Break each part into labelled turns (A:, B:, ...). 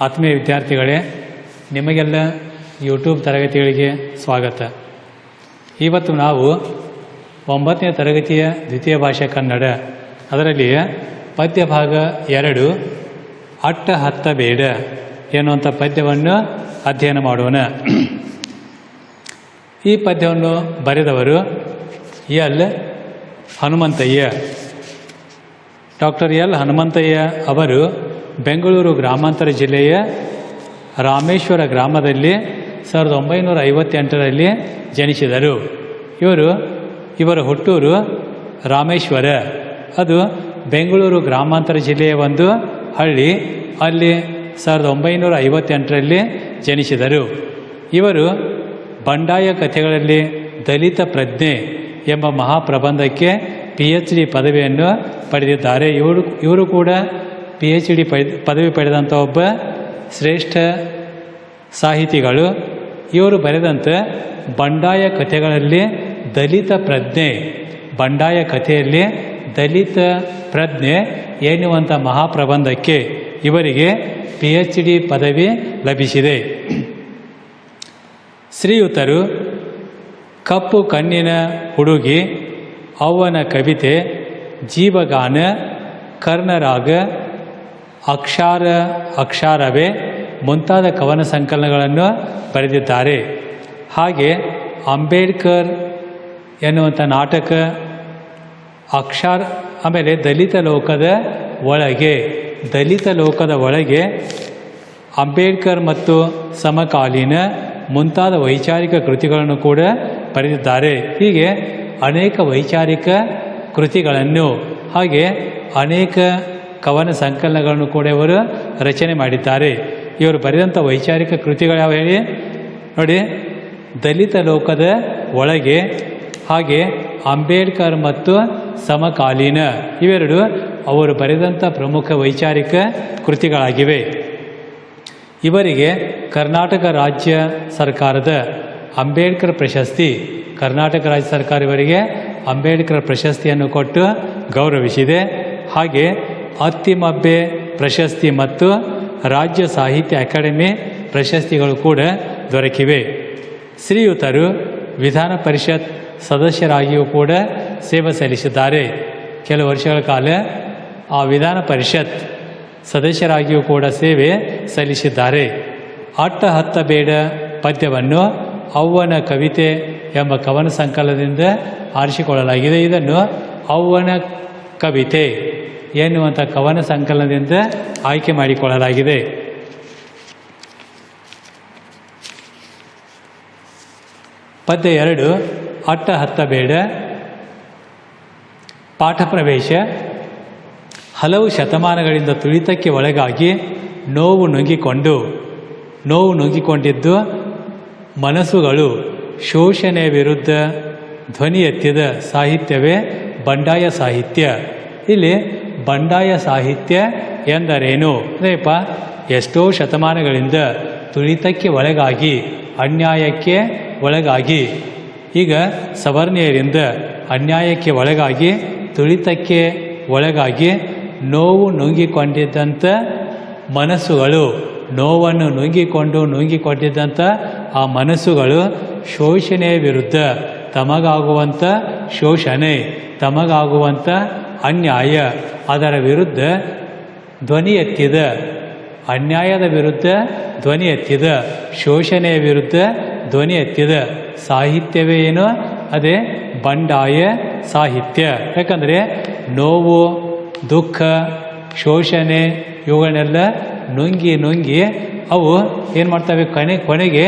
A: ಆತ್ಮೀಯ ವಿದ್ಯಾರ್ಥಿಗಳೇ, ನಿಮಗೆಲ್ಲ ಯೂಟ್ಯೂಬ್ ತರಗತಿಗಳಿಗೆ ಸ್ವಾಗತ. ಇವತ್ತು ನಾವು ಒಂಬತ್ತನೇ ತರಗತಿಯ ದ್ವಿತೀಯ ಭಾಷೆ ಕನ್ನಡ, ಅದರಲ್ಲಿ ಪದ್ಯ ಭಾಗ ಎರಡು, ಅಟ್ಟ ಹತ್ತ ಬೇಡ ಎನ್ನುವಂಥ ಪದ್ಯವನ್ನು ಅಧ್ಯಯನ ಮಾಡೋಣ. ಈ ಪದ್ಯವನ್ನು ಬರೆದವರು L. Hanumanthaiah. Doctor L. Hanumanthaiah ಅವರು ಬೆಂಗಳೂರು ಗ್ರಾಮಾಂತರ ಜಿಲ್ಲೆಯ ರಾಮೇಶ್ವರ ಗ್ರಾಮದಲ್ಲಿ ಸಾವಿರದ ಒಂಬೈನೂರ ಐವತ್ತೆಂಟರಲ್ಲಿ ಜನಿಸಿದರು. ಇವರು, ಇವರ ಹುಟ್ಟೂರು ರಾಮೇಶ್ವರ. ಅದು ಬೆಂಗಳೂರು ಗ್ರಾಮಾಂತರ ಜಿಲ್ಲೆಯ ಒಂದು ಹಳ್ಳಿ. ಅಲ್ಲಿ ಸಾವಿರದ ಒಂಬೈನೂರ ಐವತ್ತೆಂಟರಲ್ಲಿ ಜನಿಸಿದರು. ಇವರು ಬಂಡಾಯ ಕಥೆಗಳಲ್ಲಿ ದಲಿತ ಪ್ರಜ್ಞೆ ಎಂಬ ಮಹಾಪ್ರಬಂಧಕ್ಕೆ ಪಿ ಎಚ್ ಡಿ ಪದವಿಯನ್ನು ಪಡೆದಿದ್ದಾರೆ. ಇವರು ಇವರು ಕೂಡ ಪಿ ಎಚ್ ಡಿ ಪದವಿ ಪಡೆದಂಥ ಒಬ್ಬ ಶ್ರೇಷ್ಠ ಸಾಹಿತಿಗಳು, ಇವರು ಬರೆದಂಥ ಬಂಡಾಯ ಕಥೆಗಳಲ್ಲಿ ದಲಿತ ಪ್ರಜ್ಞೆ, ಬಂಡಾಯ ಕಥೆಯಲ್ಲಿ ದಲಿತ ಪ್ರಜ್ಞೆ ಎನ್ನುವಂಥ ಮಹಾಪ್ರಬಂಧಕ್ಕೆ ಇವರಿಗೆ ಪಿ ಎಚ್ ಡಿ ಪದವಿ ಲಭಿಸಿದೆ. ಶ್ರೀಯುತರು ಕಪ್ಪು ಕಣ್ಣಿನ ಹುಡುಗಿ, ಅವನ ಕವಿತೆ ಜೀವಗಾನ, ಕರ್ಣರಾಗ ಅಕ್ಷಾರ, ಅಕ್ಷರವೇ ಮುಂತಾದ ಕವನ ಸಂಕಲನಗಳನ್ನು ಬರೆದಿದ್ದಾರೆ. ಹಾಗೆ ಅಂಬೇಡ್ಕರ್ ಎನ್ನುವಂಥ ನಾಟಕ ಅಕ್ಷರ, ಆಮೇಲೆ ದಲಿತ ಲೋಕದ ಒಳಗೆ, ದಲಿತ ಲೋಕದ ಒಳಗೆ ಅಂಬೇಡ್ಕರ್ ಮತ್ತು ಸಮಕಾಲೀನ ಮುಂತಾದ ವೈಚಾರಿಕ ಕೃತಿಗಳನ್ನು ಕೂಡ ಬರೆದಿದ್ದಾರೆ. ಹೀಗೆ ಅನೇಕ ವೈಚಾರಿಕ ಕೃತಿಗಳನ್ನು, ಹಾಗೆ ಅನೇಕ ಕವನ ಸಂಕಲನಗಳನ್ನು ಕೂಡ ಇವರು ರಚನೆ ಮಾಡಿದ್ದಾರೆ. ಇವರು ಬರೆದಂಥ ವೈಚಾರಿಕ ಕೃತಿಗಳು ಯಾವ ಹೇಳಿ? ನೋಡಿ, ದಲಿತ ಲೋಕದ ಒಳಗೆ, ಹಾಗೆ ಅಂಬೇಡ್ಕರ್ ಮತ್ತು ಸಮಕಾಲೀನ ಇವೆರಡು ಅವರು ಬರೆದಂಥ ಪ್ರಮುಖ ವೈಚಾರಿಕ ಕೃತಿಗಳಾಗಿವೆ. ಇವರಿಗೆ ಕರ್ನಾಟಕ ರಾಜ್ಯ ಸರ್ಕಾರದ ಅಂಬೇಡ್ಕರ್ ಪ್ರಶಸ್ತಿ, ಕರ್ನಾಟಕ ರಾಜ್ಯ ಸರ್ಕಾರ ಇವರಿಗೆ ಅಂಬೇಡ್ಕರ್ ಪ್ರಶಸ್ತಿಯನ್ನು ಕೊಟ್ಟು ಗೌರವಿಸಿದೆ. ಹಾಗೆ ಅತ್ತಿಮಬ್ಬೆ ಪ್ರಶಸ್ತಿ ಮತ್ತು ರಾಜ್ಯ ಸಾಹಿತ್ಯ ಅಕಾಡೆಮಿ ಪ್ರಶಸ್ತಿಗಳು ಕೂಡ ದೊರಕಿವೆ. ಶ್ರೀಯುತರು ವಿಧಾನ ಪರಿಷತ್ ಸದಸ್ಯರಾಗಿಯೂ ಕೂಡ ಸೇವೆ ಸಲ್ಲಿಸಿದ್ದಾರೆ. ಕೆಲವು ವರ್ಷಗಳ ಕಾಲ ಆ ವಿಧಾನ ಪರಿಷತ್ ಸದಸ್ಯರಾಗಿಯೂ ಕೂಡ ಸೇವೆ ಸಲ್ಲಿಸಿದ್ದಾರೆ. ಅಟ್ಟ ಹತ್ತ ಬೇಡ ಪದ್ಯವನ್ನು ಅವ್ವನ ಕವಿತೆ ಎಂಬ ಕವನ ಸಂಕಲನದಿಂದ ಆರಿಸಿಕೊಳ್ಳಲಾಗಿದೆ. ಇದನ್ನು ಅವ್ವನ ಕವಿತೆ ಎನ್ನುವಂಥ ಕವನ ಸಂಕಲನದಿಂದ ಆಯ್ಕೆ ಮಾಡಿಕೊಳ್ಳಲಾಗಿದೆ. ಪದ್ಯ ಎರಡು, ಅಟ್ಟ ಹತ್ತ ಬೇಡ, ಪಾಠ ಪ್ರವೇಶ, ಹಲವು ಶತಮಾನಗಳಿಂದ ತುಳಿತಕ್ಕೆ ಒಳಗಾಗಿ ನೋವು ನುಂಗಿಕೊಂಡು, ನೋವು ನುಂಗಿಕೊಂಡಿದ್ದು ಮನಸ್ಸುಗಳು ಶೋಷಣೆ ವಿರುದ್ಧ ಧ್ವನಿ ಎತ್ತಿದ ಸಾಹಿತ್ಯವೇ ಬಂಡಾಯ ಸಾಹಿತ್ಯ. ಇಲ್ಲಿ ಬಂಡಾಯ ಸಾಹಿತ್ಯ ಎಂದರೇನು? ಅದೇಪ್ಪ ಎಷ್ಟೋ ಶತಮಾನಗಳಿಂದ ತುಳಿತಕ್ಕೆ ಒಳಗಾಗಿ, ಅನ್ಯಾಯಕ್ಕೆ ಒಳಗಾಗಿ. ಈಗ ಸವರ್ಣೀಯರಿಂದ ಅನ್ಯಾಯಕ್ಕೆ ಒಳಗಾಗಿ, ತುಳಿತಕ್ಕೆ ಒಳಗಾಗಿ ನೋವು ನುಂಗಿಕೊಂಡಿದ್ದಂಥ ಮನಸ್ಸುಗಳು, ನೋವನ್ನು ನುಂಗಿಕೊಂಡು ನುಂಗಿಕೊಂಡಿದ್ದಂಥ ಆ ಮನಸ್ಸುಗಳು ಶೋಷಣೆಯ ವಿರುದ್ಧ ತಮಗಾಗುವಂಥ ಶೋಷಣೆ ತಮಗಾಗುವಂಥ ಅನ್ಯಾಯ, ಅದರ ವಿರುದ್ಧ ಧ್ವನಿ ಎತ್ತಿದ. ಅನ್ಯಾಯದ ವಿರುದ್ಧ ಧ್ವನಿ ಎತ್ತಿದ. ಶೋಷಣೆಯ ವಿರುದ್ಧ ಧ್ವನಿ ಎತ್ತಿದ. ಸಾಹಿತ್ಯವೇ ಏನು? ಅದೇ ಬಂಡಾಯ ಸಾಹಿತ್ಯ. ಯಾಕಂದರೆ ನೋವು, ದುಃಖ, ಶೋಷಣೆ, ಇವುಗಳನ್ನೆಲ್ಲ ನುಂಗಿ ನುಂಗಿ ಅವು ಏನು ಮಾಡ್ತವೆ? ಕೊನೆ ಕೊನೆಗೆ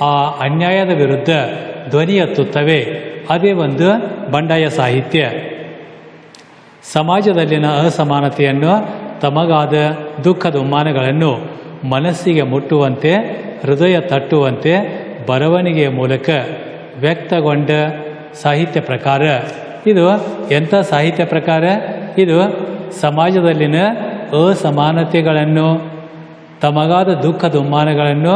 A: ಆ ಅನ್ಯಾಯದ ವಿರುದ್ಧ ಧ್ವನಿ ಎತ್ತುತ್ತವೆ. ಅದೇ ಒಂದು ಬಂಡಾಯ ಸಾಹಿತ್ಯ. ಸಮಾಜದಲ್ಲಿನ ಅಸಮಾನತೆಯನ್ನು, ತಮಗಾದ ದುಃಖ ದುಮ್ಮಾನಗಳನ್ನು ಮನಸ್ಸಿಗೆ ಮುಟ್ಟುವಂತೆ, ಹೃದಯ ತಟ್ಟುವಂತೆ ಬರವಣಿಗೆಯ ಮೂಲಕ ವ್ಯಕ್ತಗೊಂಡ ಸಾಹಿತ್ಯ ಪ್ರಕಾರ, ಇದು ಎಂಥ ಸಾಹಿತ್ಯ ಪ್ರಕಾರ? ಇದು ಸಮಾಜದಲ್ಲಿನ ಅಸಮಾನತೆಗಳನ್ನು, ತಮಗಾದ ದುಃಖ ದುಮ್ಮಾನಗಳನ್ನು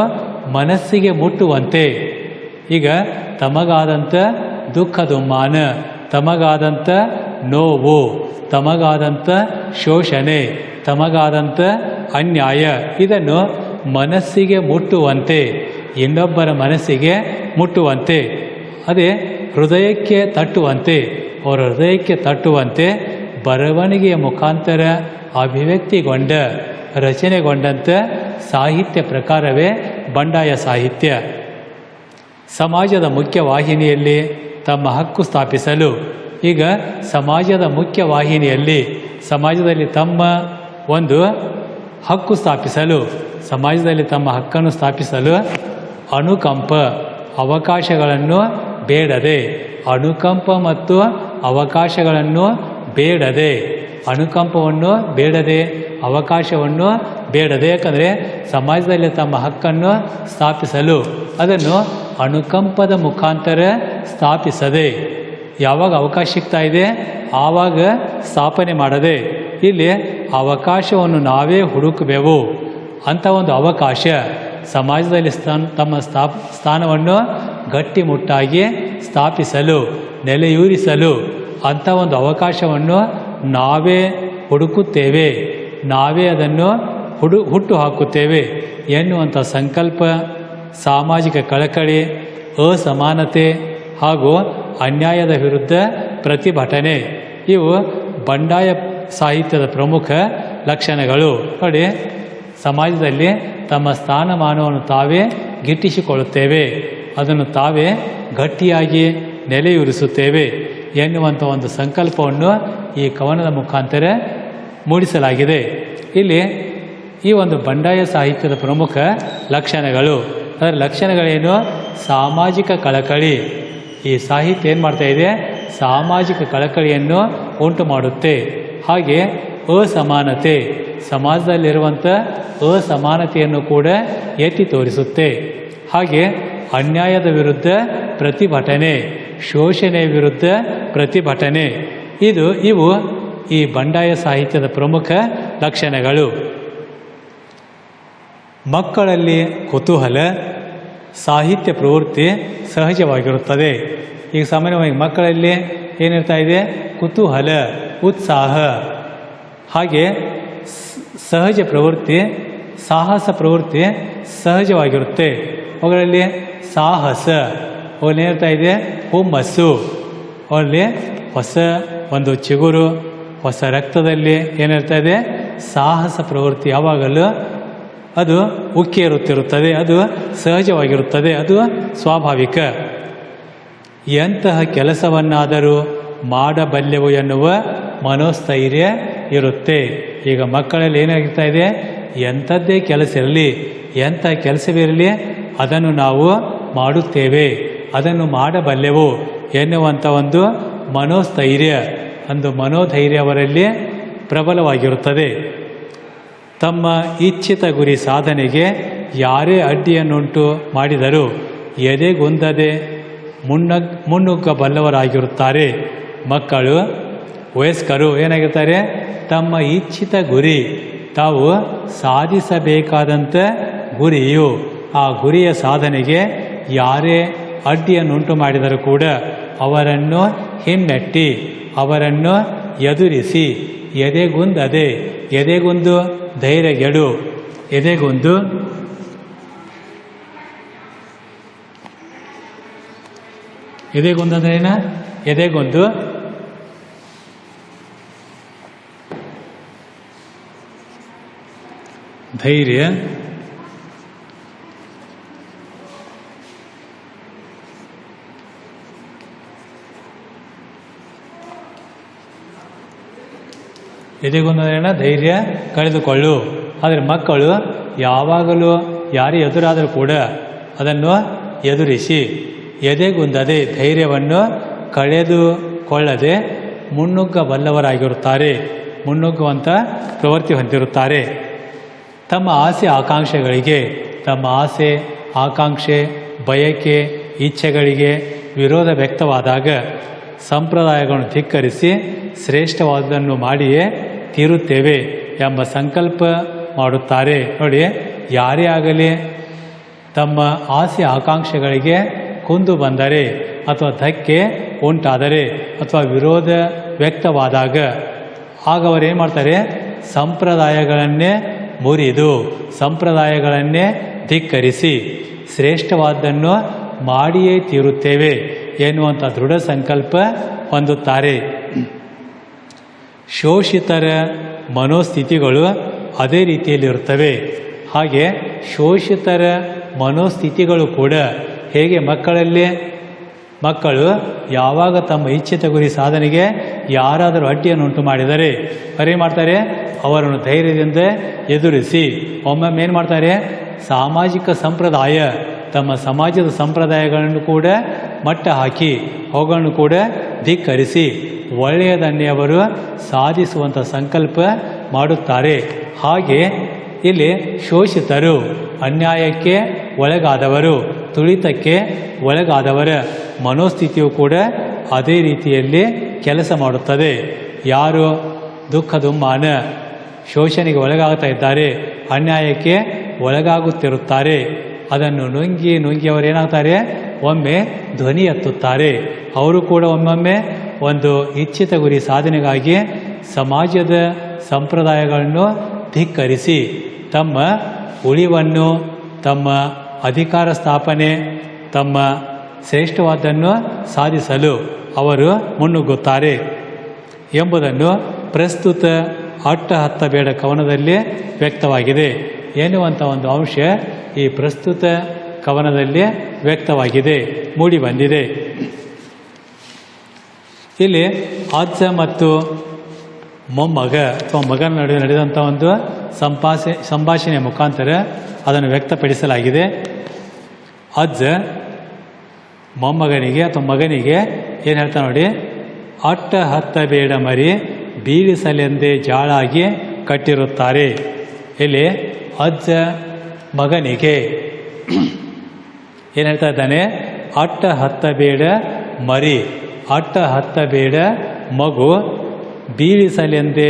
A: ಮನಸ್ಸಿಗೆ ಮುಟ್ಟುವಂತೆ. ಈಗ ತಮಗಾದಂಥ ದುಃಖ ದುಮ್ಮಾನ ತಮಗಾದಂಥ ನೋವು ತಮಗಾದಂಥ ಶೋಷಣೆ ತಮಗಾದಂಥ ಅನ್ಯಾಯ. ಇದನ್ನು ಮನಸ್ಸಿಗೆ ಮುಟ್ಟುವಂತೆ, ಇನ್ನೊಬ್ಬರ ಮನಸ್ಸಿಗೆ ಮುಟ್ಟುವಂತೆ, ಅದೇ ಹೃದಯಕ್ಕೆ ತಟ್ಟುವಂತೆ, ಅವರ ಹೃದಯಕ್ಕೆ ತಟ್ಟುವಂತೆ ಬರವಣಿಗೆಯ ಮುಖಾಂತರ ಅಭಿವ್ಯಕ್ತಿಗೊಂಡ ರಚನೆಗೊಂಡಂಥ ಸಾಹಿತ್ಯ ಪ್ರಕಾರವೇ ಬಂಡಾಯ ಸಾಹಿತ್ಯ. ಸಮಾಜದ ಮುಖ್ಯ ವಾಹಿನಿಯಲ್ಲಿ ತಮ್ಮ ಹಕ್ಕು ಸ್ಥಾಪಿಸಲು ಈಗ ಸಮಾಜದ ಮುಖ್ಯ ವಾಹಿನಿಯಲ್ಲಿ ಸಮಾಜದಲ್ಲಿ ತಮ್ಮ ಒಂದು ಹಕ್ಕು ಸ್ಥಾಪಿಸಲು, ಸಮಾಜದಲ್ಲಿ ತಮ್ಮ ಹಕ್ಕನ್ನು ಸ್ಥಾಪಿಸಲು ಅನುಕಂಪ ಅವಕಾಶಗಳನ್ನು ಬೇಡದೆ, ಅನುಕಂಪ ಮತ್ತು ಅವಕಾಶಗಳನ್ನು ಬೇಡದೆ, ಅನುಕಂಪವನ್ನು ಬೇಡದೆ, ಅವಕಾಶವನ್ನು ಬೇಡದೆ ಯಾಕಂದರೆ ಸಮಾಜದಲ್ಲಿ ತಮ್ಮ ಹಕ್ಕನ್ನು ಸ್ಥಾಪಿಸಲು, ಅದನ್ನು ಅನುಕಂಪದ ಮುಖಾಂತರ ಸ್ಥಾಪಿಸದೆ ಯಾವಾಗ ಅವಕಾಶ ಸಿಗ್ತಾ ಇದೆ? ಆವಾಗ ಸ್ಥಾಪನೆ ಮಾಡದೆ. ಇಲ್ಲಿ ಅವಕಾಶವನ್ನು ನಾವೇ ಹುಡುಕಬೇಕು ಅಂಥ ಒಂದು ಅವಕಾಶ. ಸಮಾಜದಲ್ಲಿ ಸ್ಥಾನ, ತಮ್ಮ ಸ್ಥಾಪ, ಸ್ಥಾನವನ್ನು ಗಟ್ಟಿಮುಟ್ಟಾಗಿ ಸ್ಥಾಪಿಸಲು, ನೆಲೆಯೂರಿಸಲು ಅಂಥ ಒಂದು ಅವಕಾಶವನ್ನು ನಾವೇ ಹುಡುಕುತ್ತೇವೆ. ನಾವೇ ಅದನ್ನು ಹುಡು, ಹುಟ್ಟು ಹಾಕುತ್ತೇವೆ ಎನ್ನುವಂಥ ಸಂಕಲ್ಪ, ಸಾಮಾಜಿಕ ಕಳಕಳಿ, ಅಸಮಾನತೆ ಹಾಗೂ ಅನ್ಯಾಯದ ವಿರುದ್ಧ ಪ್ರತಿಭಟನೆ. ಇವು ಬಂಡಾಯ ಸಾಹಿತ್ಯದ ಪ್ರಮುಖ ಲಕ್ಷಣಗಳು. ನೋಡಿ, ಸಮಾಜದಲ್ಲಿ ತಮ್ಮ ಸ್ಥಾನಮಾನವನ್ನು ತಾವೇ ಗಿಟ್ಟಿಸಿಕೊಳ್ಳುತ್ತೇವೆ. ಅದನ್ನು ತಾವೇ ಗಟ್ಟಿಯಾಗಿ ನೆಲೆಯೂರಿಸುತ್ತೇವೆ ಎನ್ನುವಂಥ ಒಂದು ಸಂಕಲ್ಪವನ್ನು ಈ ಕವನದ ಮುಖಾಂತರ ಮೂಡಿಸಲಾಗಿದೆ. ಇಲ್ಲಿ ಈ ಒಂದು ಬಂಡಾಯ ಸಾಹಿತ್ಯದ ಪ್ರಮುಖ ಲಕ್ಷಣಗಳು. ಅದರ ಲಕ್ಷಣಗಳೇನು? ಸಾಮಾಜಿಕ ಕಳಕಳಿ. ಈ ಸಾಹಿತ್ಯ ಏನು ಮಾಡ್ತಾ ಇದೆ? ಸಾಮಾಜಿಕ ಕಳಕಳಿಯನ್ನು ಉಂಟು ಮಾಡುತ್ತೆ. ಹಾಗೆ ಅಸಮಾನತೆ. ಸಮಾಜದಲ್ಲಿರುವಂಥ ಅಸಮಾನತೆಯನ್ನು ಕೂಡ ಎತ್ತಿ ತೋರಿಸುತ್ತೆ. ಹಾಗೆ ಅನ್ಯಾಯದ ವಿರುದ್ಧ ಪ್ರತಿಭಟನೆ, ಶೋಷಣೆಯ ವಿರುದ್ಧ ಪ್ರತಿಭಟನೆ. ಇದು ಇವು ಈ ಬಂಡಾಯ ಸಾಹಿತ್ಯದ ಪ್ರಮುಖ ಲಕ್ಷಣಗಳು. ಮಕ್ಕಳಲ್ಲಿ ಕುತೂಹಲ ಸಾಹಿತ್ಯ ಪ್ರವೃತ್ತಿ ಸಹಜವಾಗಿರುತ್ತದೆ. ಈಗ ಸಾಮಾನ್ಯವಾಗಿ ಮಕ್ಕಳಲ್ಲಿ ಏನಿರ್ತಾ ಇದೆ? ಕುತೂಹಲ, ಉತ್ಸಾಹ. ಹಾಗೆ ಸಹಜ ಪ್ರವೃತ್ತಿ, ಸಾಹಸ ಪ್ರವೃತ್ತಿ ಸಹಜವಾಗಿರುತ್ತೆ. ಅವುಗಳಲ್ಲಿ ಸಾಹಸ ಅವಲ್ಲಿ ಏನಿರ್ತಾ ಇದೆ? ಹುಮ್ಮಸ್ಸು. ಅವರಲ್ಲಿ ಹೊಸ ಒಂದು ಚಿಗುರು, ಹೊಸ ರಕ್ತದಲ್ಲಿ ಏನಿರ್ತಾ ಇದೆ? ಸಾಹಸ ಪ್ರವೃತ್ತಿ ಯಾವಾಗಲೂ ಅದು ಉಕ್ಕೇರುತ್ತಿರುತ್ತದೆ ಅದು ಸಹಜವಾಗಿರುತ್ತದೆ, ಅದು ಸ್ವಾಭಾವಿಕ. ಎಂತಹ ಕೆಲಸವನ್ನಾದರೂ ಮಾಡಬಲ್ಲೆವು ಎನ್ನುವ ಮನೋಸ್ಥೈರ್ಯ ಇರುತ್ತೆ. ಈಗ ಮಕ್ಕಳಲ್ಲಿ ಏನಾಗ್ತಾ ಇದೆ? ಎಂಥದ್ದೇ ಕೆಲಸ ಇರಲಿ, ಎಂಥ ಕೆಲಸವಿರಲಿ ಅದನ್ನು ನಾವು ಮಾಡುತ್ತೇವೆ, ಅದನ್ನು ಮಾಡಬಲ್ಲೆವು ಎನ್ನುವಂಥ ಒಂದು ಮನೋಸ್ಥೈರ್ಯ. ಒಂದು ಮನೋಧೈರ್ಯ ಅವರಲ್ಲಿ ಪ್ರಬಲವಾಗಿರುತ್ತದೆ. ತಮ್ಮ ಇಚ್ಛಿತ ಗುರಿ ಸಾಧನೆಗೆ ಯಾರೇ ಅಡ್ಡಿಯನ್ನುಂಟು ಮಾಡಿದರೂ ಎದೆಗುಂದದೆ ಮುನ್ನ ಮುನ್ನುಗ್ಗಬಲ್ಲವರಾಗಿರುತ್ತಾರೆ. ಮಕ್ಕಳು, ವಯಸ್ಕರು ಏನಾಗಿರ್ತಾರೆ? ತಮ್ಮ ಇಚ್ಛಿತ ಗುರಿ, ತಾವು ಸಾಧಿಸಬೇಕಾದಂಥ ಗುರಿಯು ಆ ಗುರಿಯ ಸಾಧನೆಗೆ ಯಾರೇ ಅಡ್ಡಿಯನ್ನುಂಟು ಮಾಡಿದರೂ ಕೂಡ ಅವರನ್ನು ಹಿಮ್ಮೆಟ್ಟಿ, ಅವರನ್ನು ಎದುರಿಸಿ, ಎದೆಗುಂದದೆ, ಎದೆಗುಂದು ಧೈರ್ಯಗೆಡು. ಎದೆಗೊಂದು? ಎದೆಗೊಂದು ಅಂದ್ರೆ ಏನ? ಎದೆಗೊಂದು? ಧೈರ್ಯ. ಎದೆಗೊಂದರೇನ ಧೈರ್ಯ ಕಳೆದುಕೊಳ್ಳು. ಆದರೆ ಮಕ್ಕಳು ಯಾವಾಗಲೂ ಯಾರೇ ಎದುರಾದರೂ ಕೂಡ ಅದನ್ನು ಎದುರಿಸಿ. ಎದೆಗುಂದದೆ ಧೈರ್ಯವನ್ನು ಕಳೆದುಕೊಳ್ಳದೆ ಮುನ್ನುಗ್ಗಬಲ್ಲವರಾಗಿರುತ್ತಾರೆ. ಮುನ್ನುಗ್ಗುವಂಥ ಪ್ರವೃತ್ತಿ ಹೊಂದಿರುತ್ತಾರೆ. ತಮ್ಮ ಆಸೆ ಆಕಾಂಕ್ಷೆಗಳಿಗೆ, ತಮ್ಮ ಆಸೆ ಆಕಾಂಕ್ಷೆ ಬಯಕೆ ಇಚ್ಛೆಗಳಿಗೆ ವಿರೋಧ ವ್ಯಕ್ತವಾದಾಗ ಸಂಪ್ರದಾಯಗಳನ್ನು ಧಿಕ್ಕರಿಸಿ ಶ್ರೇಷ್ಠವಾದದನ್ನು ಮಾಡಿಯೇ ತೀರುತ್ತೇವೆ ಎಂಬ ಸಂಕಲ್ಪ ಮಾಡುತ್ತಾರೆ. ನೋಡಿ, ಯಾರೇ ಆಗಲಿ ತಮ್ಮ ಆಸೆ ಆಕಾಂಕ್ಷೆಗಳಿಗೆ ಕುಂದು ಬಂದರೆ ಅಥವಾ ಧಕ್ಕೆ ಉಂಟಾದರೆ ಅಥವಾ ವಿರೋಧ ವ್ಯಕ್ತವಾದಾಗ, ಆಗ ಅವರೇನು ಮಾಡ್ತಾರೆ? ಸಂಪ್ರದಾಯಗಳನ್ನೇ ಮುರಿದು, ಸಂಪ್ರದಾಯಗಳನ್ನೇ ಧಿಕ್ಕರಿಸಿ ಶ್ರೇಷ್ಠವಾದ್ದನ್ನು ಮಾಡಿಯೇ ತೀರುತ್ತೇವೆ ಎನ್ನುವಂಥ ದೃಢ ಸಂಕಲ್ಪ ಹೊಂದುತ್ತಾರೆ. ಶೋಷಿತರ ಮನೋಸ್ಥಿತಿಗಳು ಅದೇ ರೀತಿಯಲ್ಲಿರುತ್ತವೆ. ಹಾಗೆ ಶೋಷಿತರ ಮನೋಸ್ಥಿತಿಗಳು ಕೂಡ ಹೇಗೆ ಮಕ್ಕಳಲ್ಲಿ, ಮಕ್ಕಳು ಯಾವಾಗ ತಮ್ಮ ಇಚ್ಛಿತ ಗುರಿ ಸಾಧನೆಗೆ ಯಾರಾದರೂ ಅಡ್ಡಿಯನ್ನು ಉಂಟು ಮಾಡಿದರೆ ಕರೆ ಮಾಡ್ತಾರೆ, ಅವರನ್ನು ಧೈರ್ಯದಿಂದ ಎದುರಿಸಿ. ಒಮ್ಮೊಮ್ಮೆ ಏನು ಮಾಡ್ತಾರೆ? ಸಾಮಾಜಿಕ ಸಂಪ್ರದಾಯ, ತಮ್ಮ ಸಮಾಜದ ಸಂಪ್ರದಾಯಗಳನ್ನು ಕೂಡ ಮಟ್ಟ ಹಾಕಿ ಅವುಗಳನ್ನು ಕೂಡ ಧಿಕ್ಕರಿಸಿ. ಒಳ್ಳೆಯದನ್ನೇ ಅವರು ಸಾಧಿಸುವಂಥ ಸಂಕಲ್ಪ ಮಾಡುತ್ತಾರೆ. ಹಾಗೆ ಇಲ್ಲಿ ಶೋಷಿತರು, ಅನ್ಯಾಯಕ್ಕೆ ಒಳಗಾದವರು, ತುಳಿತಕ್ಕೆ ಒಳಗಾದವರ ಮನೋಸ್ಥಿತಿಯು ಕೂಡ ಅದೇ ರೀತಿಯಲ್ಲಿ ಕೆಲಸ ಮಾಡುತ್ತದೆ. ಯಾರು ದುಃಖ ದುಮ್ಮಾನ ಶೋಷಣೆಗೆ ಒಳಗಾಗ್ತಾ ಇದ್ದಾರೆ, ಅನ್ಯಾಯಕ್ಕೆ ಒಳಗಾಗುತ್ತಿರುತ್ತಾರೆ, ಅದನ್ನು ನುಂಗಿ ನುಂಗಿ ಅವರು ಏನಾಗ್ತಾರೆ? ಒಮ್ಮೆ ಧ್ವನಿ ಎತ್ತುತ್ತಾರೆ ಅವರು ಕೂಡ ಒಮ್ಮೊಮ್ಮೆ ಒಂದು ಇಚ್ಛಿತ ಗುರಿ ಸಾಧನೆಗಾಗಿ ಸಮಾಜದ ಸಂಪ್ರದಾಯಗಳನ್ನು ಧಿಕ್ಕರಿಸಿ ತಮ್ಮ ಉಳಿವನ್ನು, ತಮ್ಮ ಅಧಿಕಾರ ಸ್ಥಾಪನೆ, ತಮ್ಮ ಶ್ರೇಷ್ಠವಾದನ್ನು ಸಾಧಿಸಲು ಅವರು ಮುನ್ನುಗ್ಗುತ್ತಾರೆ ಎಂಬುದನ್ನು ಪ್ರಸ್ತುತ ಅಟ್ಟ ಹತ್ತ ಬೇಡ ಕವನದಲ್ಲಿ ವ್ಯಕ್ತವಾಗಿದೆ. ಎನ್ನುವಂಥ ಒಂದು ಅಂಶ ಈ ಪ್ರಸ್ತುತ ಕವನದಲ್ಲಿ ವ್ಯಕ್ತವಾಗಿದೆ, ಮೂಡಿ ಬಂದಿದೆ. ಇಲ್ಲಿ ಅಜ್ಜ ಮತ್ತು ಮೊಮ್ಮಗ, ಅಥವಾ ಮಗನ ನಡುವೆ ನಡೆದಂಥ ಒಂದು ಸಂಭಾಷೆ ಸಂಭಾಷಣೆಯ ಮುಖಾಂತರ ಅದನ್ನು ವ್ಯಕ್ತಪಡಿಸಲಾಗಿದೆ. ಅಜ್ಜ ಮೊಮ್ಮಗನಿಗೆ ಅಥವಾ ಮಗನಿಗೆ ಏನು ಹೇಳ್ತಾ ನೋಡಿ? ಅಟ್ಟ ಹತ್ತ ಬೇಡ ಮರಿ ಬೀಳಿಸಲೆಂದೇ ಜಾಳಾಗಿ ಕಟ್ಟಿರುತ್ತಾರೆ. ಇಲ್ಲಿ ಅಜ್ಜ ಮಗನಿಗೆ ಏನು ಹೇಳ್ತಾ ಇದ್ದಾನೆ? ಅಟ್ಟ ಹತ್ತ ಬೇಡ ಮರಿ ಅಟ್ಟ ಹತ್ತಬೇಡ ಮಗು ಬೀಳಿಸಲೆಂದೇ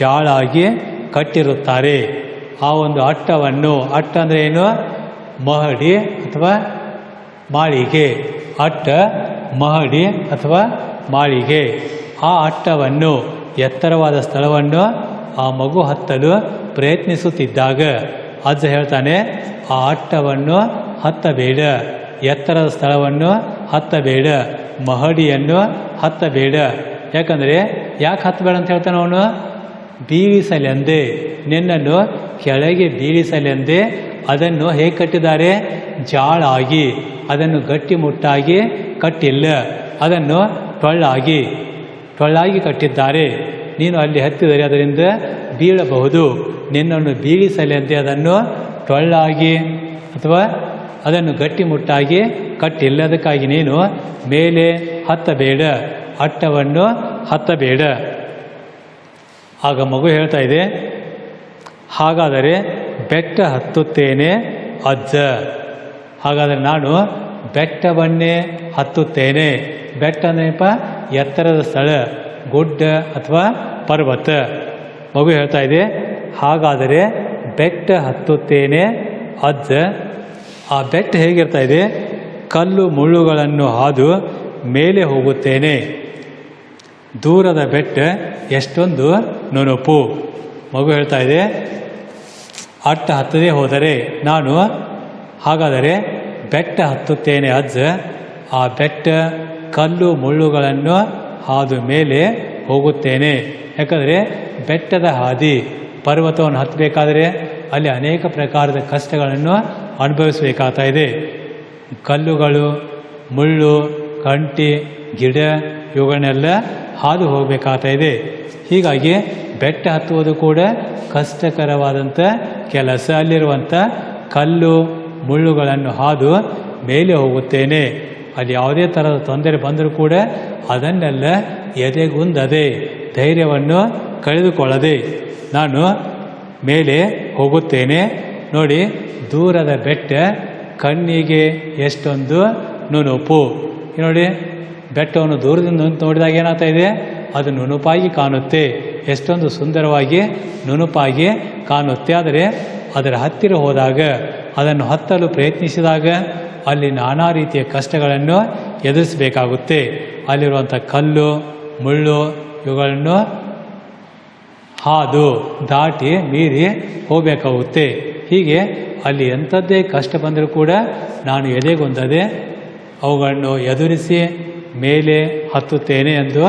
A: ಜಾಳಾಗಿ ಕಟ್ಟಿರುತ್ತಾರೆ. ಆ ಒಂದು ಅಟ್ಟವನ್ನು, ಅಟ್ಟ ಅಂದರೆ ಏನು? ಮಹಡಿ ಅಥವಾ ಮಾಳಿಗೆ. ಅಟ್ಟ ಮಹಡಿ ಅಥವಾ ಮಾಳಿಗೆ. ಆ ಅಟ್ಟವನ್ನು, ಎತ್ತರವಾದ ಸ್ಥಳವನ್ನು ಆ ಮಗು ಹತ್ತಲು ಪ್ರಯತ್ನಿಸುತ್ತಿದ್ದಾಗ ಅಜ್ಜ ಹೇಳ್ತಾನೆ, ಆ ಅಟ್ಟವನ್ನು ಹತ್ತಬೇಡ, ಎತ್ತರದ ಸ್ಥಳವನ್ನು ಹತ್ತಬೇಡ. ಮಹಡಿಯನ್ನು ಹತ್ತಬೇಡ ಯಾಕಂದರೆ ಯಾಕೆ ಹತ್ತಬೇಡ ಅಂತ ಹೇಳ್ತಾನೆ ಅವನು? ಬೀಳಿಸಲೆಂದೇ. ನಿನ್ನನ್ನು ಕೆಳಗೆ ಬೀಳಿಸಲೆಂದೇ ಅದನ್ನು ಹೇಗೆ ಕಟ್ಟಿದ್ದಾರೆ? ಜಾಳಾಗಿ. ಅದನ್ನು ಗಟ್ಟಿಮುಟ್ಟಾಗಿ ಕಟ್ಟಿಲ್ಲ. ಅದನ್ನು ಟೊಳ್ಳಾಗಿ. ಟೊಳ್ಳಾಗಿ ಕಟ್ಟಿದ್ದಾರೆ. ನೀನು ಅಲ್ಲಿ ಹತ್ತಿದರೆ ಅದರಿಂದ ಬೀಳಬಹುದು. ನಿನ್ನನ್ನು ಬೀಳಿಸಲೆಂದೇ ಅದನ್ನು ಟೊಳ್ಳಾಗಿ ಅಥವಾ ಅದನ್ನು ಗಟ್ಟಿಮುಟ್ಟಾಗಿ ಕಟ್ಟಿಲ್ಲ ಅದಕ್ಕಾಗಿ ನೀನು ಮೇಲೆ ಹತ್ತಬೇಡ, ಅಟ್ಟವನ್ನು ಹತ್ತಬೇಡ. ಆಗ ಮಗು ಹೇಳ್ತಾ ಇದೆ, ಹಾಗಾದರೆ ಬೆಟ್ಟ ಹತ್ತುತ್ತೇನೆ ಅಜ್ಜ. ಹಾಗಾದರೆ ನಾನು ಬೆಟ್ಟವನ್ನೇ ಹತ್ತುತ್ತೇನೆ. ಬೆಟ್ಟ ನೆನಪ ಎತ್ತರದ ಸ್ಥಳ, ಗುಡ್ಡ ಅಥವಾ ಪರ್ವತ. ಮಗು ಹೇಳ್ತಾ ಇದೆ, ಹಾಗಾದರೆ ಬೆಟ್ಟ ಹತ್ತುತ್ತೇನೆ ಅಜ್ಜ. ಆ ಬೆಟ್ಟ ಹೇಗಿರ್ತಾ ಇದೆ? ಕಲ್ಲು ಮುಳ್ಳುಗಳನ್ನು ಹಾದು ಮೇಲೆ ಹೋಗುತ್ತೇನೆ. ದೂರದ ಬೆಟ್ಟ ಎಷ್ಟೊಂದು ನುಣುಪು ಮಗು ಹೇಳ್ತಾ ಇದೆ, ಅಟ್ಟ ಹತ್ತದೇ ಹೋದರೆ ನಾನು ಹಾಗಾದರೆ ಬೆಟ್ಟ ಹತ್ತುತ್ತೇನೆ ಅಜ್ಜ. ಆ ಬೆಟ್ಟ ಕಲ್ಲು ಮುಳ್ಳುಗಳನ್ನು ಹಾದು ಮೇಲೆ ಹೋಗುತ್ತೇನೆ. ಯಾಕಂದರೆ ಬೆಟ್ಟದ ಹಾದಿ ಪರ್ವತವನ್ನು ಹತ್ತಬೇಕಾದರೆ ಅಲ್ಲಿ ಅನೇಕ ಪ್ರಕಾರದ ಕಷ್ಟಗಳನ್ನು ಅನುಭವಿಸಬೇಕಾಗ್ತಾ ಇದೆ. ಕಲ್ಲುಗಳು, ಮುಳ್ಳು, ಕಂಟಿ, ಗಿಡ ಇವುಗಳನ್ನೆಲ್ಲ ಹಾದು ಹೋಗಬೇಕಾಗ್ತಾ ಇದೆ. ಹೀಗಾಗಿ ಬೆಟ್ಟ ಹತ್ತುವುದು ಕೂಡ ಕಷ್ಟಕರವಾದಂಥ ಕೆಲಸ ಅಲ್ಲಿರುವಂಥ ಕಲ್ಲು, ಮುಳ್ಳುಗಳನ್ನು ಹಾದು ಮೇಲೆ ಹೋಗುತ್ತೇನೆ. ಅಲ್ಲಿ ಯಾವುದೇ ಥರದ ತೊಂದರೆ ಬಂದರೂ ಕೂಡ ಅದನ್ನೆಲ್ಲ ಎದೆಗುಂದದೆ, ಧೈರ್ಯವನ್ನು ಕಳೆದುಕೊಳ್ಳದೆ ನಾನು ಮೇಲೆ ಹೋಗುತ್ತೇನೆ. ನೋಡಿ, ದೂರದ ಬೆಟ್ಟ ಕಣ್ಣಿಗೆ ಎಷ್ಟೊಂದು ನುಣುಪು. ನೋಡಿ, ಬೆಟ್ಟವನ್ನು ದೂರದಿಂದ ನೋಡಿದಾಗ ಏನಾಗ್ತಾ ಇದೆ? ಅದು ನುಣುಪಾಗಿ ಕಾಣುತ್ತೆ. ಎಷ್ಟೊಂದು ಸುಂದರವಾಗಿ ನುಣುಪಾಗಿ ಕಾಣುತ್ತೆ. ಆದರೆ ಅದರ ಹತ್ತಿರ ಹೋದಾಗ, ಅದನ್ನು ಹತ್ತಲು ಪ್ರಯತ್ನಿಸಿದಾಗ ಅಲ್ಲಿ ನಾನಾ ರೀತಿಯ ಕಷ್ಟಗಳನ್ನು ಎದುರಿಸಬೇಕಾಗುತ್ತೆ. ಅಲ್ಲಿರುವಂಥ ಕಲ್ಲು, ಮುಳ್ಳು, ಇವುಗಳನ್ನು ಹಾದು, ದಾಟಿ, ಮೀರಿ ಹೋಗಬೇಕಾಗುತ್ತೆ. ಹೀಗೆ ಅಲ್ಲಿ ಎಂಥದ್ದೇ ಕಷ್ಟ ಬಂದರೂ ಕೂಡ ನಾನು ಎದೆಗೊಂದದೆ ಅವುಗಳನ್ನು ಎದುರಿಸಿ ಮೇಲೆ ಹತ್ತುತ್ತೇನೆ ಎಂದು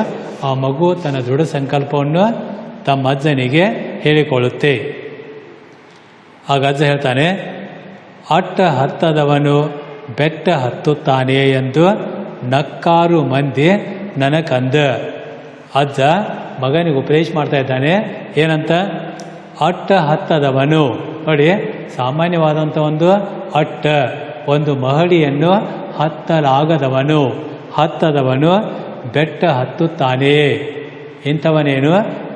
A: ಆ ಮಗು ತನ್ನ ದೃಢ ಸಂಕಲ್ಪವನ್ನು ತಮ್ಮ ಅಜ್ಜನಿಗೆ ಹೇಳಿಕೊಳ್ಳುತ್ತೆ. ಆಗ ಅಜ್ಜ ಹೇಳ್ತಾನೆ, ಅಟ್ಟ ಹತ್ತದವನು ಬೆಟ್ಟ ಹತ್ತುತ್ತಾನೆ ಎಂದು ನಕ್ಕಾರು ಮಂದಿ ನನಕಂದ. ಅಜ್ಜ ಮಗನಿಗೆ ಉಪದೇಶ ಮಾಡ್ತಾ ಇದ್ದಾನೆ, ಏನಂತ? ಅಟ್ಟ ಹತ್ತದವನು. ನೋಡಿ ಸಾಮಾನ್ಯವಾದಂಥ ಒಂದು ಅಟ್ಟ, ಒಂದು ಮಹಡಿಯನ್ನು ಹತ್ತಲಾಗದವನು, ಹತ್ತದವನು ಬೆಟ್ಟ ಹತ್ತುತ್ತಾನೆ. ಇಂಥವನೇನು?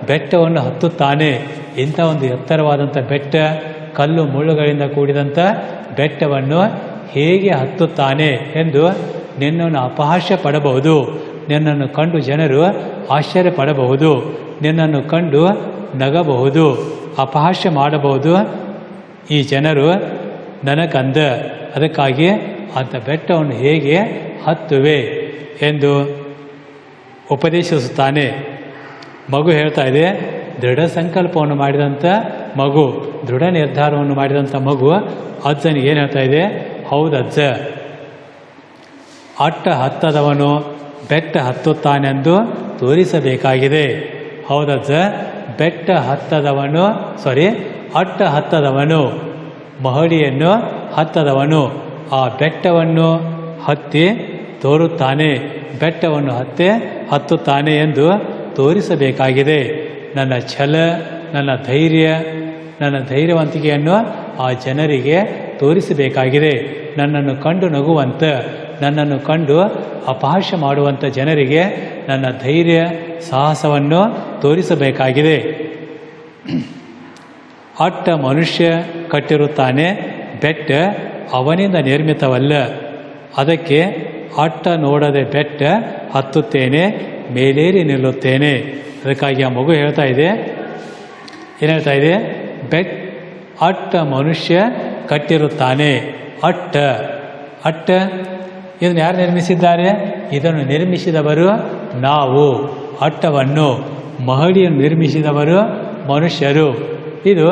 A: ಬೆಟ್ಟವನ್ನು ಹತ್ತುತ್ತಾನೆ. ಇಂಥ ಒಂದು ಎತ್ತರವಾದಂಥ ಬೆಟ್ಟ, ಕಲ್ಲು ಮುಳ್ಳುಗಳಿಂದ ಕೂಡಿದಂಥ ಬೆಟ್ಟವನ್ನು ಹೇಗೆ ಹತ್ತುತ್ತಾನೆ ಎಂದು ನಿನ್ನನ್ನು ಅಪಹಾಸ್ಯ ಪಡಬಹುದು. ನಿನ್ನನ್ನು ಕಂಡು ಜನರು ಆಶ್ಚರ್ಯ ಪಡಬಹುದು ನಿನ್ನನ್ನು ಕಂಡು ನಗಬಹುದು. ಅಪಹಾಸ್ಯ ಮಾಡಬಹುದು. ಈ ಜನರು ನನಗಂದ, ಅದಕ್ಕಾಗಿ ಅಂಥ ಬೆಟ್ಟವನ್ನು ಹೇಗೆ ಹತ್ತುವೆ ಎಂದು ಉಪದೇಶಿಸುತ್ತಾನೆ. ಮಗು ಹೇಳ್ತಾ ಇದೆ, ದೃಢ ಸಂಕಲ್ಪವನ್ನು ಮಾಡಿದಂಥ ಮಗು, ದೃಢ ನಿರ್ಧಾರವನ್ನು ಮಾಡಿದಂಥ ಮಗು, ಅಜ್ಜನಿಗೆ ಏನು ಹೇಳ್ತಾ ಇದೆ? ಹೌದು ಅಜ್ಜ. ಅಟ್ಟ ಹತ್ತದವನು ಬೆಟ್ಟ ಹತ್ತುತ್ತಾನೆಂದು ತೋರಿಸಬೇಕಾಗಿದೆ. ಹೌದಜ್ಜ ಬೆಟ್ಟ ಹತ್ತದವನು ಸಾರಿ ಅಟ್ಟ ಹತ್ತದವನು ಮಹಡಿಯನ್ನು ಹತ್ತದವನು, ಆ ಬೆಟ್ಟವನ್ನು ಹತ್ತಿ ತೋರುತ್ತಾನೆ, ಬೆಟ್ಟವನ್ನು ಹತ್ತಿ ಹತ್ತುತ್ತಾನೆ ಎಂದು ತೋರಿಸಬೇಕಾಗಿದೆ. ನನ್ನ ಛಲ, ನನ್ನ ಧೈರ್ಯ, ನನ್ನ ಧೈರ್ಯವಂತಿಕೆಯನ್ನು ಆ ಜನರಿಗೆ ತೋರಿಸಬೇಕಾಗಿದೆ. ನನ್ನನ್ನು ಕಂಡು ನಗುವಂತ, ನನ್ನನ್ನು ಕಂಡು ಅಪಹಾಸ್ಯ ಮಾಡುವಂಥ ಜನರಿಗೆ ನನ್ನ ಧೈರ್ಯ, ಸಾಹಸವನ್ನು ತೋರಿಸಬೇಕಾಗಿದೆ. ಅಟ್ಟ ಮನುಷ್ಯ ಕಟ್ಟಿರುತ್ತಾನೆ, ಬೆಟ್ಟ ಅವನಿಂದ ನಿರ್ಮಿತವಲ್ಲ. ಅದಕ್ಕೆ ಅಟ್ಟ ನೋಡದೆ ಬೆಟ್ಟ ಹತ್ತುತ್ತೇನೆ, ಮೇಲೇರಿ ನಿಲ್ಲುತ್ತೇನೆ. ಅದಕ್ಕಾಗಿ ಆ ಮಗು ಹೇಳ್ತಾ ಇದೆ, ಏನು ಹೇಳ್ತಾ ಇದೆ? ಬೆಟ್, ಅಟ್ಟ ಮನುಷ್ಯ ಕಟ್ಟಿರುತ್ತಾನೆ. ಅಟ್ಟ ಅಟ್ಟ, ಇದನ್ನು ಯಾರು ನಿರ್ಮಿಸಿದ್ದಾರೆ? ಇದನ್ನು ನಿರ್ಮಿಸಿದವರು ನಾವು. ಅಟ್ಟವನ್ನು ಮಹಡಿಯನ್ನು ನಿರ್ಮಿಸಿದವರು ಮನುಷ್ಯರು. ಇದು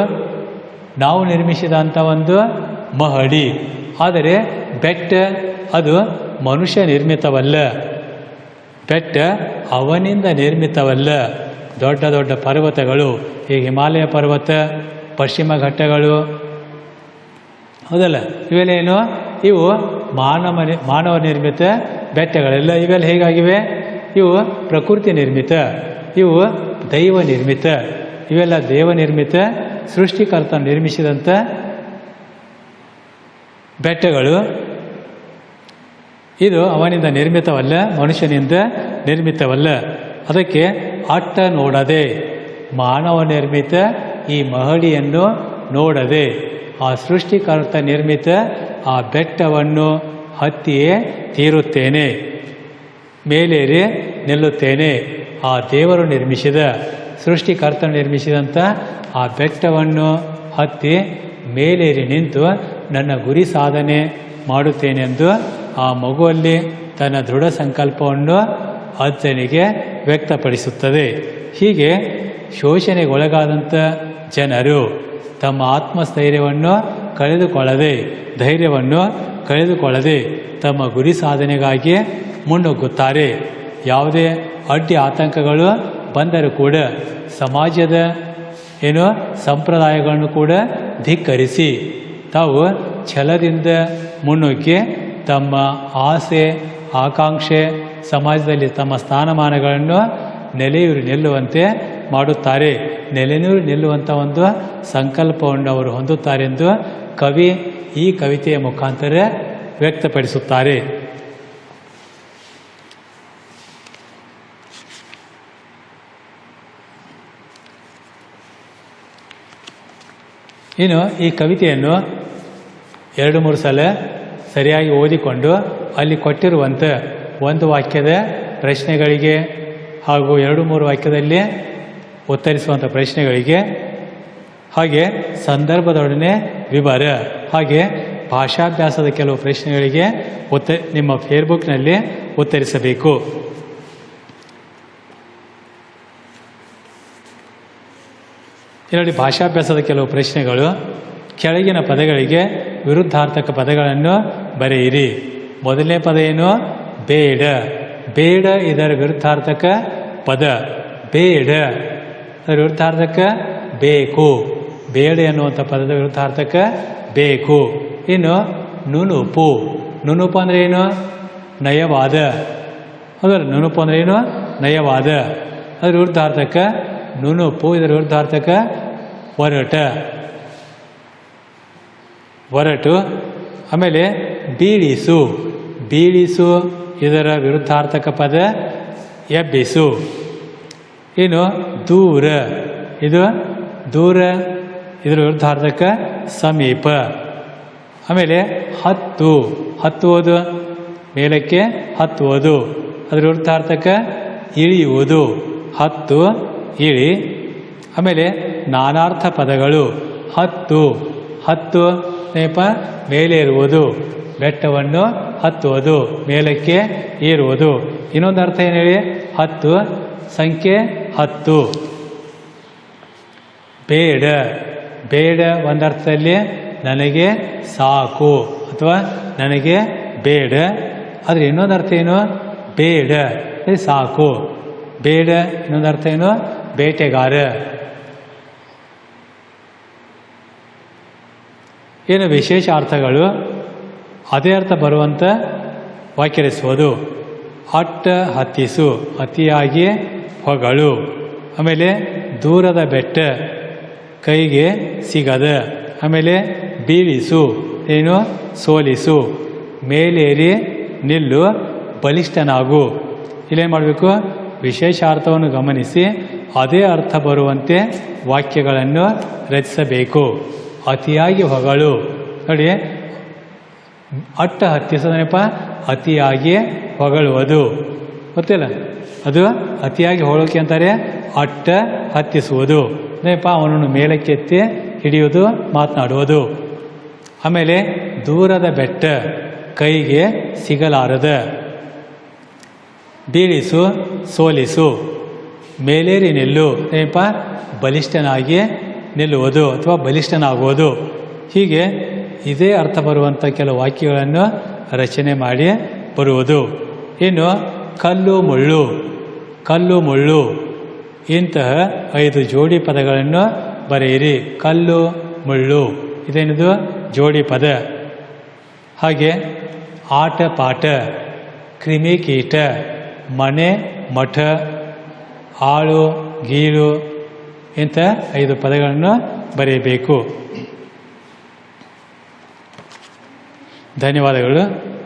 A: ನಾವು ನಿರ್ಮಿಸಿದಂಥ ಒಂದು ಮಹಡಿ. ಆದರೆ ಬೆಟ್ಟ ಅದು ಮನುಷ್ಯ ನಿರ್ಮಿತವಲ್ಲ. ಬೆಟ್ಟ ಅವನಿಂದ ನಿರ್ಮಿತವಲ್ಲ. ದೊಡ್ಡ ದೊಡ್ಡ ಪರ್ವತಗಳು, ಈ ಹಿಮಾಲಯ ಪರ್ವತ, ಪಶ್ಚಿಮ ಘಟ್ಟಗಳು. ಹೌದಲ್ಲ? ಇವೆಲ್ಲೇನು ಇವು ಮಾನವ ಮಾನವ ನಿರ್ಮಿತ ಬೆಟ್ಟಗಳೆಲ್ಲ ಇವೆಲ್ಲ ಹೇಗಾಗಿವೆ? ಇವು ಪ್ರಕೃತಿ ನಿರ್ಮಿತ. ಇವು ದೈವ ನಿರ್ಮಿತ. ಇವೆಲ್ಲ ದೇವ ನಿರ್ಮಿತ ಸೃಷ್ಟಿಕರ್ತ ನಿರ್ಮಿಸಿದಂಥ ಬೆಟ್ಟಗಳು. ಇದು ಅವನಿಂದ ನಿರ್ಮಿತವಲ್ಲ, ಮನುಷ್ಯನಿಂದ ನಿರ್ಮಿತವಲ್ಲ. ಅದಕ್ಕೆ ಅಟ್ಟ ನೋಡದೆ, ಮಾನವ ನಿರ್ಮಿತ, ಈ ಮಹಡಿಯನ್ನು ನೋಡದೆ, ಆ ಸೃಷ್ಟಿಕರ್ತ ನಿರ್ಮಿತ, ಆ ಬೆಟ್ಟವನ್ನು ಹತ್ತಿಯೇ ತೀರುತ್ತೇನೆ, ಮೇಲೇರಿ ನಿಲ್ಲುತ್ತೇನೆ, ಆ ದೇವರು ನಿರ್ಮಿಸಿದ ಸೃಷ್ಟಿಕರ್ತ ನಿರ್ಮಿಸಿದಂಥ ಆ ಬೆಟ್ಟವನ್ನು ಹತ್ತಿ ಮೇಲೇರಿ ನಿಂತು ನನ್ನ ಗುರಿ ಸಾಧನೆ ಮಾಡುತ್ತೇನೆಂದು ಆ ಮಗುವಲ್ಲಿ ತನ್ನ ದೃಢ ಸಂಕಲ್ಪವನ್ನು ಅಜ್ಜನಿಗೆ ವ್ಯಕ್ತಪಡಿಸುತ್ತದೆ. ಹೀಗೆ ಶೋಷಣೆಗೊಳಗಾದಂಥ ಜನರು ತಮ್ಮ ಆತ್ಮಸ್ಥೈರ್ಯವನ್ನು ಕಳೆದುಕೊಳ್ಳದೆ, ಧೈರ್ಯವನ್ನು ಕಳೆದುಕೊಳ್ಳದೆ ತಮ್ಮ ಗುರಿ ಸಾಧನೆಗಾಗಿ ಮುನ್ನುಗ್ಗುತ್ತಾರೆ. ಯಾವುದೇ ಅಡ್ಡಿ ಆತಂಕಗಳು ಬಂದರೂ ಕೂಡ ಸಮಾಜದ ಏನು ಸಂಪ್ರದಾಯಗಳನ್ನು ಕೂಡ ಧಿಕ್ಕರಿಸಿ ತಾವು ಛಲದಿಂದ ಮುನ್ನುಗ್ಗಿ ತಮ್ಮ ಆಸೆ, ಆಕಾಂಕ್ಷೆ, ಸಮಾಜದಲ್ಲಿ ತಮ್ಮ ಸ್ಥಾನಮಾನಗಳನ್ನು ನೆಲೆಯೂರು ನಿಲ್ಲುವಂತೆ ಮಾಡುತ್ತಾರೆ. ನೆಲೆನೂರು ನಿಲ್ಲುವಂಥ ಒಂದು ಸಂಕಲ್ಪವನ್ನು ಅವರು ಹೊಂದುತ್ತಾರೆಂದು ಕವಿ ಈ ಕವಿತೆಯ ಮುಖಾಂತರ ವ್ಯಕ್ತಪಡಿಸುತ್ತಾರೆ. ಇನ್ನು ಈ ಕವಿತೆಯನ್ನು ಎರಡು ಮೂರು ಸಲ ಸರಿಯಾಗಿ ಓದಿಕೊಂಡು ಅಲ್ಲಿ ಕೊಟ್ಟಿರುವಂಥ ಒಂದು ವಾಕ್ಯದ ಪ್ರಶ್ನೆಗಳಿಗೆ ಹಾಗೂ ಎರಡು ಮೂರು ವಾಕ್ಯದಲ್ಲಿ ಉತ್ತರಿಸುವಂಥ ಪ್ರಶ್ನೆಗಳಿಗೆ ಹಾಗೆ ಸಂದರ್ಭದೊಡನೆ ವಿವರ, ಹಾಗೆ ಭಾಷಾಭ್ಯಾಸದ ಕೆಲವು ಪ್ರಶ್ನೆಗಳಿಗೆ ಉತ್ತ, ನಿಮ್ಮ ಫೇಸ್ಬುಕ್ನಲ್ಲಿ ಉತ್ತರಿಸಬೇಕು. ಇದರಲ್ಲಿ ಭಾಷಾಭ್ಯಾಸದ ಕೆಲವು ಪ್ರಶ್ನೆಗಳು. ಕೆಳಗಿನ ಪದಗಳಿಗೆ ವಿರುದ್ಧಾರ್ಥಕ ಪದಗಳನ್ನು ಬರೆಯಿರಿ. ಮೊದಲನೇ ಪದ ಏನು? ಬೇಡ. ಬೇಡ ಇದರ ವಿರುದ್ಧಾರ್ಥಕ ಪದ. ಬೇಡ. ಅದರ ವಿರುದ್ಧಾರ್ಥಕ ಬೇಕು. ಬೇಡ ಎನ್ನುವಂಥ ಪದದ ವಿರುದ್ಧಾರ್ಥಕ ಬೇಕು. ಇನ್ನು ನುನುಪು ನುಣುಪು ಅಂದರೆ ಏನು? ನಯವಾದ. ಅದರ ನುಣುಪು ಅಂದರೆ ಏನು? ನಯವಾದ. ಅದರ ವಿರುದ್ಧಾರ್ಥಕ ನುನುಪು ಇದರ ವಿರುದ್ಧಾರ್ಥಕ ಒರಟ. ಒರಟು, ಆಮೇಲೆ ಬೀಳಿಸು. ಬೀಳಿಸು, ಇದರ ವಿರುದ್ಧಾರ್ಥಕ ಪದ ಎಬ್ಬಿಸು. ಇನ್ನು ದೂರ. ಇದು ದೂರ, ಇದರ ವಿರುದ್ಧಾರ್ಥಕ ಸಮೀಪ. ಆಮೇಲೆ ಹತ್ತು. ಹತ್ತುವುದು ಮೇಲಕ್ಕೆ ಹತ್ತುವುದು ಅದರ ವಿರುದ್ಧಾರ್ಥಕ ಇಳಿಯುವುದು. ಹತ್ತು, ಇಳಿ. ಆಮೇಲೆ ನಾನಾರ್ಥ ಪದಗಳು. ಹತ್ತು. ಹತ್ತು ನೇಪ ಮೇಲೇರುವುದು ಬೆಟ್ಟವನ್ನು ಹತ್ತುವುದು. ಮೇಲಕ್ಕೆ ಏರುವುದು. ಇನ್ನೊಂದು ಅರ್ಥ ಏನು ಹೇಳಿ ಹತ್ತು. ಸಂಖ್ಯೆ ಹತ್ತು. ಬೇಡ. ಬೇಡ ಒಂದರ್ಥದಲ್ಲಿ ನನಗೆ ಸಾಕು ಅಥವಾ ನನಗೆ ಬೇಡ. ಆದರೆ ಇನ್ನೊಂದು ಅರ್ಥ ಏನು? ಬೇಡ. ಸಾಕು. ಬೇಡ. ಇನ್ನೊಂದು ಅರ್ಥ ಏನು? ಬೇಟೆಗಾರ. ಏನು ವಿಶೇಷ ಅರ್ಥಗಳು? ಅದೇ ಅರ್ಥ ಬರುವಂಥ ವಾಕ್ಯ ರಚಿಸುವುದು ಅಟ್ಟ ಹತ್ತಿಸು, ಅತಿಯಾಗಿ ಹೊಗಳು. ಆಮೇಲೆ ದೂರದ ಬೆಟ್ಟ, ಕೈಗೆ ಸಿಗದ. ಆಮೇಲೆ ಬೀಳಿಸು, ಏನು? ಸೋಲಿಸು. ಮೇಲೇರಿ ನಿಲ್ಲು, ಬಲಿಷ್ಠನಾಗು. ಇಲ್ಲೇನು ಮಾಡಬೇಕು? ವಿಶೇಷ ಅರ್ಥವನ್ನು ಗಮನಿಸಿ, ಅದೇ ಅರ್ಥ ಬರುವಂತೆ ವಾಕ್ಯಗಳನ್ನು ರಚಿಸಬೇಕು. ಅತಿಯಾಗಿ ಹೊಗಳು. ನೋಡಿ. ಅಟ್ಟ ಹತ್ತಿಸೋದನಪ್ಪ, ಅತಿಯಾಗಿ ಹೊಗಳುವುದು. ಗೊತ್ತಿಲ್ಲ? ಅದು ಅತಿಯಾಗಿ ಹೊಳೋಕೆ ಅಂತಾರೆ, ಅಟ್ಟ ಹತ್ತಿಸುವುದು. ಏನಪ್ಪ? ಅವನನ್ನು ಮೇಲಕ್ಕೆತ್ತಿ ಹಿಡಿಯುವುದು, ಮಾತನಾಡುವುದು. ಆಮೇಲೆ ದೂರದ ಬೆಟ್ಟ, ಕೈಗೆ ಸಿಗಲಾರದ. ಬೀಳಿಸು, ಸೋಲಿಸು. ಮೇಲೇರಿ ನಿಲ್ಲು. ಏನಪ್ಪ? ಬಲಿಷ್ಠನಾಗಿ ನಿಲ್ಲುವುದು ಅಥವಾ ಬಲಿಷ್ಠನಾಗುವುದು. ಹೀಗೆ ಇದೇ ಅರ್ಥ ಬರುವಂಥ ಕೆಲವು ವಾಕ್ಯಗಳನ್ನು ರಚನೆ ಮಾಡಿ ಬರುವುದು. ಇನ್ನು ಕಲ್ಲು ಮುಳ್ಳು ಕಲ್ಲು ಮುಳ್ಳು, ಇಂತಹ ಐದು ಜೋಡಿ ಪದಗಳನ್ನು ಬರೆಯಿರಿ. ಕಲ್ಲು ಮುಳ್ಳು, ಇದೇನಿದು? ಜೋಡಿ ಪದ. ಹಾಗೆ ಆಟ ಪಾಠ ಕ್ರಿಮಿಕೀಟ ಮನೆ ಮಠ, ಆಳು ಗೀಳು ಇಂಥ ಐದು ಪದಗಳನ್ನು ಬರೆಯಬೇಕು. ಧನ್ಯವಾದಗಳು.